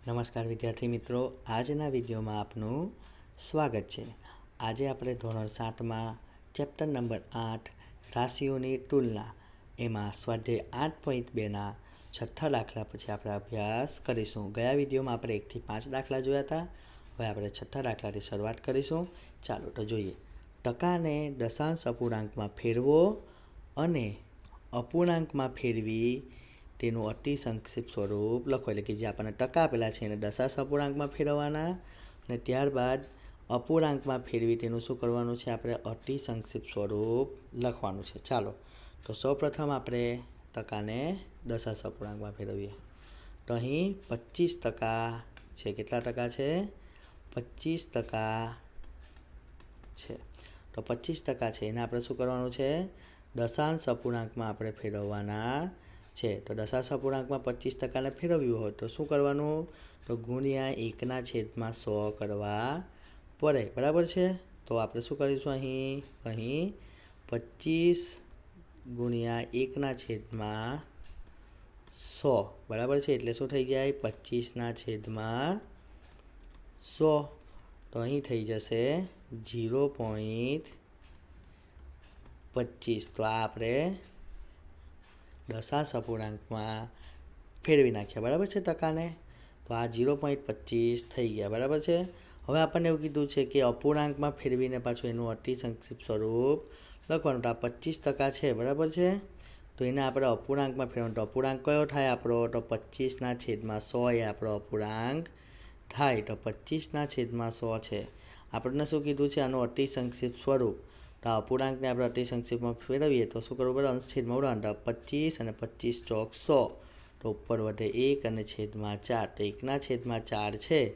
નમસ્કાર વિદ્યાર્થી મિત્રો, આજના વિડીયોમાં આપનું સ્વાગત છે. આજે આપણે ધોરણ સાતમાં ચેપ્ટર નંબર આઠ, રાશિઓની તુલના, એમાં સ્વાધ્યાય આઠ પોઈન્ટ બેના છઠ્ઠા દાખલા પછી આપણે અભ્યાસ કરીશું. ગયા વિડીયોમાં આપણે એકથી પાંચ દાખલા જોયા હતા. હવે આપણે છઠ્ઠા દાખલાથી શરૂઆત કરીશું. ચાલો તો જોઈએ. ટકાને દશાંશ અપૂર્ણાંકમાં ફેરવો અને અપૂર્ણાંકમાં ફેરવી તેનું અતિ સંક્ષિપ્ત સ્વરૂપ લખો એટલે કે જે આપણને ટકા આપેલા છે એને દશાંશ અપૂર્ણાંકમાં ફેરવવાના અને ત્યારબાદ અપૂર્ણાંકમાં ફેરવી તેનું શું કરવાનું છે? આપણે અતિ સંક્ષિપ્ત સ્વરૂપ લખવાનું છે. ચાલો, તો સૌપ્રથમ આપણે ટકાને દશાંશ અપૂર્ણાંકમાં ફેરવીએ. તો અહીં પચીસ ટકા છે. કેટલા ટકા છે? પચીસ ટકા છે. તો પચીસ ટકા છે. એને આપણે શું કરવાનું છે? દશાંશ અપૂર્ણાંકમાં આપણે ફેરવવાના છે. તો દશાંશ અપૂર્ણાંકમાં પચીસ ટકાને ફેરવ્યું હોય તો શું કરવાનું? તો ગુણ્યા એકના છેદમાં સો કરવા પડે. બરાબર છે? તો આપણે શું કરીશું અહીં? અહીં પચીસ ગુણ્યા એકના છેદમાં સો. બરાબર છે? એટલે શું થઈ જાય? પચીસના છેદમાં સો. તો અહીં થઈ જશે જીરો પોઈન્ટ પચીસ. તો આ આપણે દશાંશ અપૂર્ણાંકમાં ફેરવી નાખ્યા, બરાબર છે ટકાને? તો આ જીરો પોઈન્ટ પચીસ થઈ ગયા, બરાબર છે? હવે આપણને એવું કીધું છે કે અપૂર્ણાંકમાં ફેરવીને પાછું એનું અતિ સંક્ષિપ્ત સ્વરૂપ લખવાનું, તો આ પચીસ ટકા છે, બરાબર છે? તો એને આપણે અપૂર્ણાંકમાં ફેરવવાનું, તો અપૂર્ણાંક કયો થાય આપણો? તો પચીસના છેદમાં સો એ આપણો અપૂર્ણાંક થાય, તો પચીસના છેદમાં સો છે. આપણને શું કીધું છે? આનું અતિ સંક્ષિપ્ત સ્વરૂપ. તો આ અપૂર્ણાંકને આપણે અતિ સંક્ષિપ્તમાં ફેરવીએ તો શું કરવું? પડે અંશ છેદમાં ઉડાડવાનું તો પચીસ અને પચીસ ચોક સો. તો ઉપર વધે એક અને છેદમાં ચાર. તો એકના છેદમાં ચાર છે.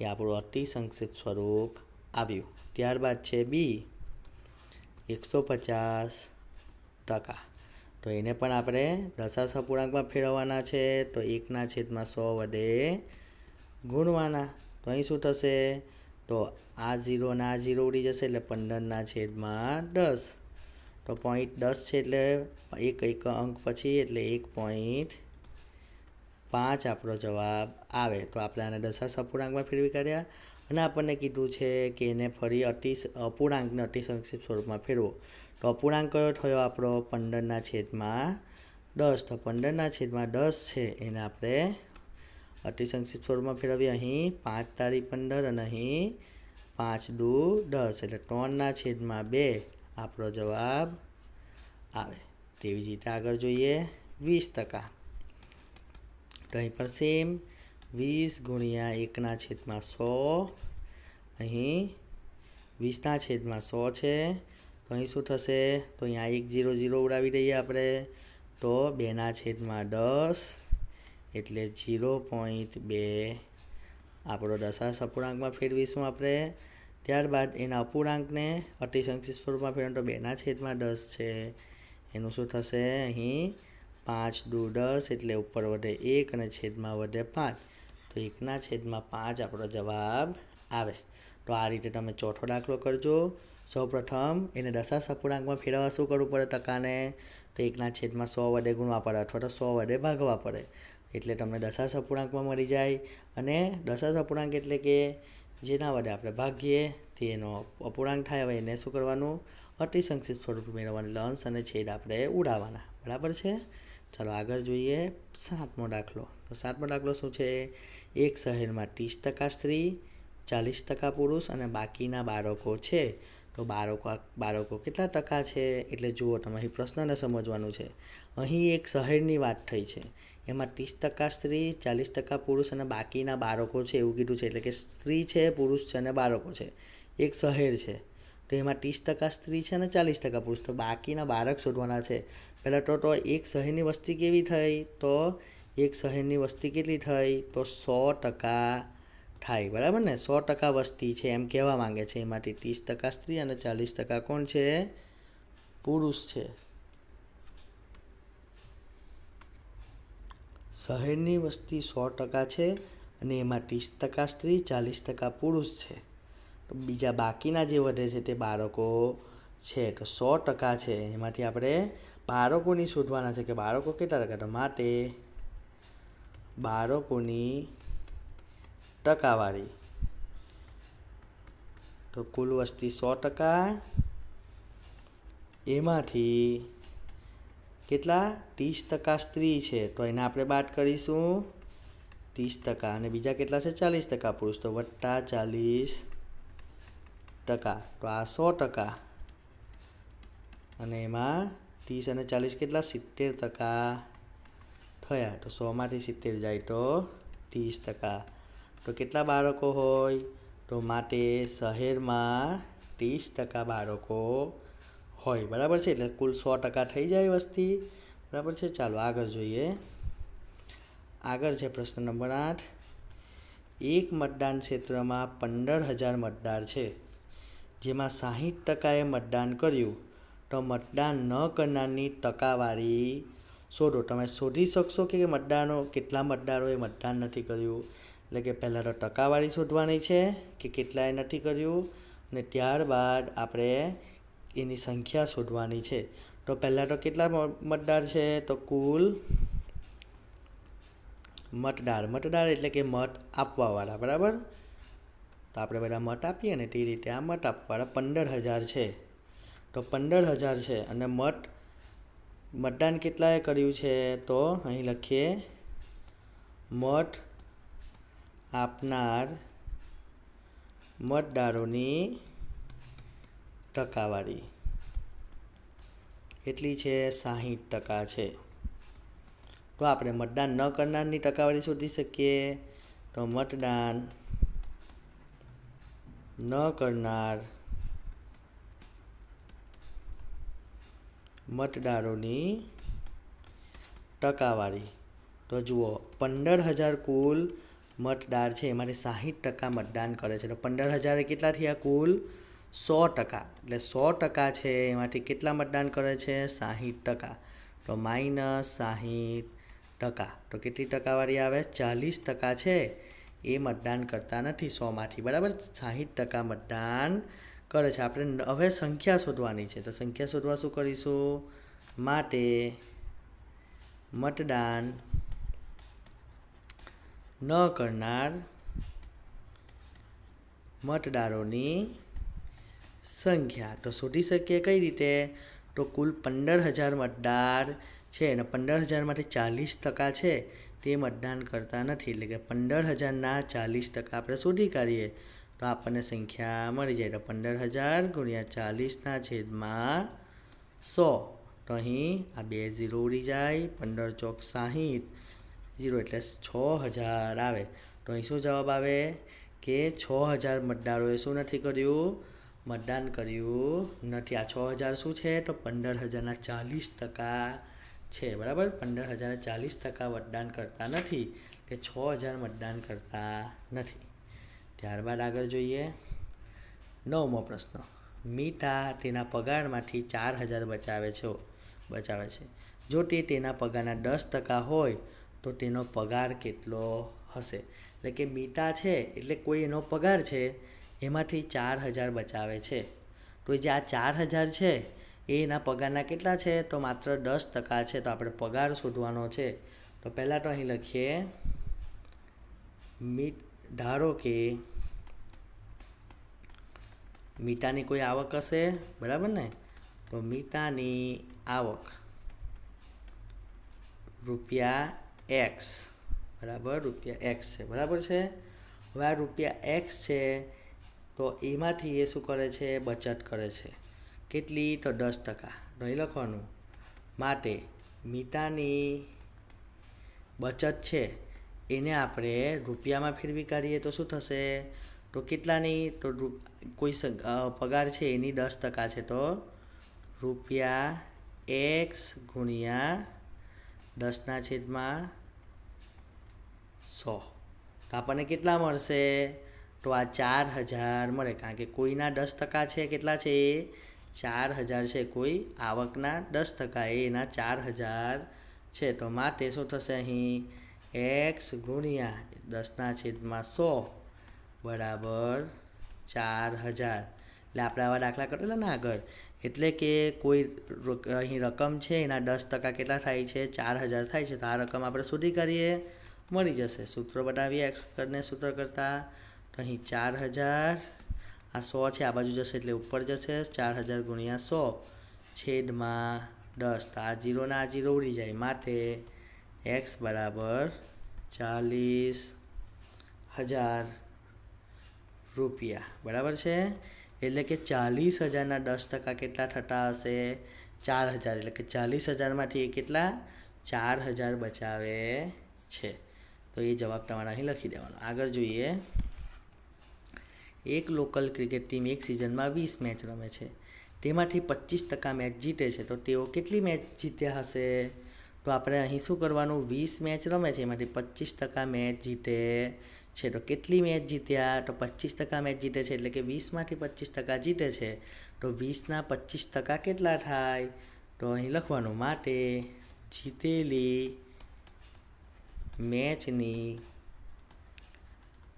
એ આપણું અતિ સંક્ષિપ્ત સ્વરૂપ આવ્યું. ત્યારબાદ છે બી, એકસો પચાસ ટકા. તો એને પણ આપણે દશાંશ અપૂર્ણાંકમાં ફેરવવાના છે. તો એકના છેદમાં સો વડે ગુણવાના. તો અહીં શું થશે? તો આ ઝીરો અને આ ઝીરો ઉડી જશે એટલે પંદરના છેદમાં દસ. તો પોઈન્ટ દસ છે એટલે એક એક અંક પછી એટલે એક પોઈન્ટ પાંચ આપણો જવાબ આવે. તો આપણે આને દશાંશ અપૂર્ણાંકમાં ફેરવી કાઢ્યા અને આપણને કીધું છે કે એને ફરી અતિ અપૂર્ણાંકને અતિ સંક્ષિપ્ત સ્વરૂપમાં ફેરવો. તો અપૂર્ણાંક કયો થયો આપણો? પંદરના છેદમાં દસ. તો પંદરના છેદમાં દસ છે એને આપણે અતિ સંક્ષિપ્ત સ્વરૂપમાં ફેરવીએ અહીં પાંચ તારીખ પંદર અને અહીં પાંચ દુ દસ એટલે ત્રણના છેદમાં બે આપણો જવાબ આવે તેવી જ રીતે આગળ જોઈએ વીસ ટકા તો અહીં પણ સેમ વીસ ગુણ્યા એકના છેદમાં સો અહીં વીસના છેદમાં સો છે તો અહીં શું થશે તો અહીંયા એક જીરો જીરો ઉડાવી દઈએ આપણે તો બેના છેદમાં દસ એટલે જીરો પોઈન્ટ બે. આપણો દશાંશ અપૂર્ણાંકમાં ફેરવીશું આપણે. ત્યારબાદ એના અપૂર્ણાંકને અતિ સંક્ષિપ્ત સ્વરૂપમાં ફેરવો તો બેના છેદમાં દસ છે. એનું શું થશે? અહીં પાંચ દુ દસ એટલે ઉપર વધે એક અને છેદમાં વધે પાંચ. તો એકના છેદમાં પાંચ આપણો જવાબ આવે. તો આ રીતે તમે ચોથો દાખલો કરજો. સૌપ્રથમ એને દશાંશ અપૂર્ણાંકમાં ફેરવવા શું કરવું પડે? ટકાને. તો એકના છેદમાં સો વડે ગુણવા પડે અથવા તો સો વડે ભાગવા પડે. એટલે તમને દશા સપૂર્ણાંકમાં મળી જાય અને દશા સપૂર્ણાંક એટલે કે જેના વડે આપણે ભાગીએ તે એનો અપૂર્ણાંક થાય, હવે એને શું કરવાનું? અતિસંક્ષિપ્ત સ્વરૂપ મેળવવાનું લંસ અને છેદ આપણે ઉડાવવાના બરાબર છે? ચાલો આગળ જોઈએ સાતમો દાખલો. તો સાતમો દાખલો શું છે? એક શહેરમાં ત્રીસ ટકા સ્ત્રી, ચાલીસ ટકા પુરુષ અને બાકીના બાળકો છે. તો બાળકો બાળકો કેટલા ટકા છે? એટલે જુઓ, તમે અહીં પ્રશ્નને સમજવાનું છે. અહીં એક શહેરની વાત થઈ છે. એમાં ત્રીસ ટકા સ્ત્રી, ચાલીસ ટકા પુરુષ અને બાકીના બાળકો છે એવું કીધું છે. એટલે કે સ્ત્રી છે, પુરુષ છે અને બાળકો છે. એક શહેર છે. તો એમાં ત્રીસ ટકા સ્ત્રી છે અને ચાલીસ ટકા પુરુષ. તો બાકીના બાળક શોધવાના છે. પહેલાં તો તો એક શહેરની વસ્તી કેવી થઈ? તો એક શહેરની વસ્તી કેટલી થઈ? તો સો ટકા થાય, બરાબર ને? સો ટકા વસ્તી છે એમ કહેવા માંગે છે એમાંથી. ત્રીસ ટકા સ્ત્રી અને ચાલીસ ટકા કોણ છે? પુરુષ છે. શહેરની વસ્તી સો ટકા છે અને એમાં ત્રીસ ટકા સ્ત્રી, ચાલીસ ટકા પુરુષ છે. તો બીજા બાકીના જે વધે છે તે બાળકો છે. તો સો ટકા છે. એમાંથી આપણે બાળકોની શોધવાના છે કે બાળકો કેટલા ટકા? તો માટે બાળકોની ટકાવારી. તો કુલ વસ્તી સો ટકા. એમાંથી કેટલા? ત્રીસ ટકા સ્ત્રી છે. તો એને આપણે બાદ કરીશું. ત્રીસ ટકા. અને બીજા કેટલા છે? ચાલીસ ટકા પુરુષ. તો વત્તા ચાલીસ ટકા. તો આ સો ટકા. અને એમાં ત્રીસ અને ચાલીસ કેટલા? સિત્તેર ટકા થયા. તો સોમાંથી સિત્તેર જાય તો ત્રીસ ટકા. તો કેટલા બાળકો હોય? તો માટે શહેરમાં ત્રીસ ટકા બાળકો હોય. બરાબર છે? એટલે કુલ સો ટકા થઈ જાય વસ્તી. બરાબર છે? ચાલો આગળ જોઈએ. આગળ છે પ્રશ્ન નંબર આઠ. એક મતદાન ક્ષેત્રમાં પંદર હજાર મતદાર છે. જેમાં સાહીઠ ટકાએ મતદાન કર્યું. તો મતદાન ન કરનારની ટકાવારી શોધો. તમે શોધી શકશો કે મતદારો કેટલા મતદારોએ મતદાન નથી કર્યું? એટલે કે પહેલાં તો ટકાવારી શોધવાની છે કે કેટલાએ નથી કર્યું અને ત્યારબાદ આપણે એની સંખ્યા શોધવાની છે. તો પહેલાં તો કેટલા મતદાર છે? તો કુલ મતદાર. મતદાર એટલે કે મત આપવાવાળા, બરાબર? તો આપણે બધા મત આપીએ ને તે રીતે આ મત આપવાવાળા પંદર હજાર છે. તો પંદર હજાર છે અને મત મતદાન કેટલાએ કર્યું છે? તો અહીં લખીએ મત આપનાર મતદારોની ટકાવારી. એટલી છે સાહીઠ ટકા છે. તો આપણે મતદાન ન કરનારની ટકાવારી શોધી શકીએ તો મતદાન ન કરનાર મતદારોની ટકાવારી. તો જુઓ, પંદર હજાર કુલ મતદાર છે, એમાંથી સાહીઠ ટકા મતદાન કરે છે. તો પંદર હજારે કેટલા થયા કુલ? સો ટકા. એટલે સો ટકા છે, એમાંથી કેટલા મતદાન કરે છે? સાહીઠ ટકા. તો માઇનસ સાહીઠ ટકા. તો કેટલી ટકાવાળી આવે? ચાલીસ ટકા છે. એ મતદાન કરતા નથી સોમાંથી. બરાબર? સાહીઠ ટકા મતદાન કરે છે. આપણે હવે સંખ્યા શોધવાની છે. તો સંખ્યા શોધવા શું કરીશું? માટે મતદાન ન કરનાર મતદારોની સંખ્યા. તો શોધી શકીએ કઈ રીતે? તો કુલ પંદર હજાર મતદાર છે અને પંદર હજારમાંથી ચાલીસ ટકા છે તે મતદાન કરતા નથી. એટલે કે પંદર હજારના ચાલીસ ટકા આપણે શોધી કાઢીએ. તો આપણને સંખ્યા મળી જાય. તો પંદર હજાર ગુણ્યા ચાલીસના છેદમાં સો. તો અહીં આ બે ઝીરો ઉડી જાય. પંદર ચોક સાહીઠ. ઝીરો એટલે છ હજાર આવે. તો અહીં શું જવાબ આવે? કે છ હજાર મતદારોએ શું નથી કર્યું? મતદાન કર્યું નથી. આ છ હજાર શું છે? તો પંદર હજારના ચાલીસ ટકા છે. બરાબર? પંદર હજારના ચાલીસ ટકા મતદાન કરતા નથી. કે છ હજાર મતદાન કરતા નથી. ત્યારબાદ આગળ જોઈએ. નવમો પ્રશ્ન. મીતા તેના પગારમાંથી ચાર હજાર બચાવે છે. બચાવે છે. જો તે તેના પગારના દસ ટકા હોય તો તેનો પગાર કેટલો હશે? એટલે કે મીતા છે, એટલે કોઈ એનો પગાર છે, એમાંથી ચાર હજાર બચાવે છે. તો જે આ ચાર હજાર છે, એ એના પગારના કેટલા છે? તો માત્ર દસ ટકા છે, તો આપણે પગાર શોધવાનો છે. તો પહેલાં તો અહીં લખીએ. મી ધારો કે મીતાની કોઈ આવક હશે, બરાબર ને? તો મીતાની આવક રૂપિયા એક્સ બરાબર? રૂપિયા એક્સ છે. બરાબર છે? હવે આ રૂપિયા એક્સ છે, તો એમાંથી એ શું કરે છે? બચત કરે છે. કેટલી? તો દસ ટકા. નહીં લખવાનું. માટે મીતાની બચત છે, એને આપણે રૂપિયામાં ફેરવી કાઢીએ તો શું થશે? તો કેટલાની? તો કોઈ પગાર છે, એની દસ ટકા છે. તો રૂપિયા એક્સ ગુણ્યા દસના છેદમાં સો. તો આપણને કેટલા મળશે? તો આ ચાર હજાર મળે. કારણ કે કોઈના દસ ટકા છે, કેટલા છે? એ ચાર હજાર છે. કોઈ આવકના દસ ટકા. એના ચાર હજાર છે. તો માટે શું થશે અહીં? એક્સ ગુણ્યા દસના છેદમાં સો બરાબર ચાર હજાર. એટલે આપણે આવા દાખલા કરેલા ને આગળ. એટલે કે કોઈ અહીં રકમ છે, એના દસ ટકા કેટલા થાય છે, ચાર હજાર થાય છે, તો આ રકમ આપણે શોધી કરીએ મળી જશે. સૂત્રો બનાવીએ એક્સ કરીને સૂત્ર કરતાં, તો અહીં ચાર હજાર, આ સો છે, આ બાજુ જશે એટલે ઉપર જશે, ચાર હજાર ગુણ્યા સો, છેદમાં દસ. તો આ જીરોના આ જીરો ઉડી જાય. માટે એક્સ બરાબર ચાલીસ હજાર રૂપિયા. બરાબર છે? એટલે કે ચાલીસ હજારના દસ ટકા કેટલા થતા હશે? ચાર હજાર, એટલે કે ચાલીસ હજારમાંથી એ કેટલા? ચાર હજાર બચાવે છે. તો એ જવાબ તમારે અહીં લખી દેવાનો. આગળ જોઈએ. એક લોકલ ક્રિકેટ ટીમ એક સિઝનમાં વીસ મેચ રમે છે. તેમાંથી પચીસ ટકા મેચ જીતે છે. તો તેઓ કેટલી મેચ જીત્યા હશે? તો આપણે અહીં શું કરવાનું? વીસ મેચ રમે છે. એમાંથી પચીસ ટકા મેચ જીતે છે. તો કેટલી મેચ જીત્યા? તો પચીસ ટકા મેચ જીતે છે એટલે કે વીસમાંથી પચીસ ટકા જીતે છે. તો વીસના પચીસ ટકા કેટલા થાય? તો અહીં લખવાનું, માટે જીતેલી મેચની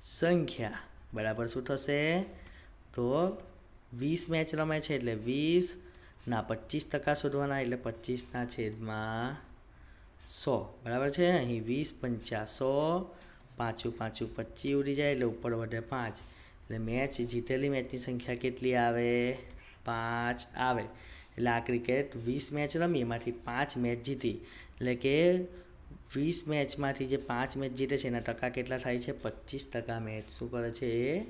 સંખ્યા. બરાબર શું થશે? તો વીસ મેચ રમે છે એટલે વીસના પચીસ ટકા શોધવાના એટલે પચીસના છેદમાં સો. બરાબર છે? અહીં વીસ પંચા સો પાંચું પાંચું પચીસ ઉડી જાય એટલે ઉપર વધે પાંચ. એટલે મેચ જીતેલી મેચની સંખ્યા કેટલી આવે? પાંચ આવે. એટલે આ ક્રિકેટ વીસ મેચ રમી, એમાંથી પાંચ મેચ જીતી. એટલે કે વીસ મેચમાંથી જે પાંચ મેચ જીતે છે, એના ટકા કેટલા થાય છે? પચીસ ટકા મેચ. શું કરે છે? એ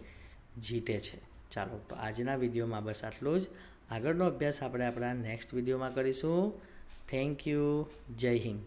જીતે છે. ચાલો, તો આજના વિડીયોમાં બસ આટલું જ. આગળનો અભ્યાસ આપણે આપણા નેક્સ્ટ વિડીયોમાં કરીશું. Thank you. જય હિન્દ.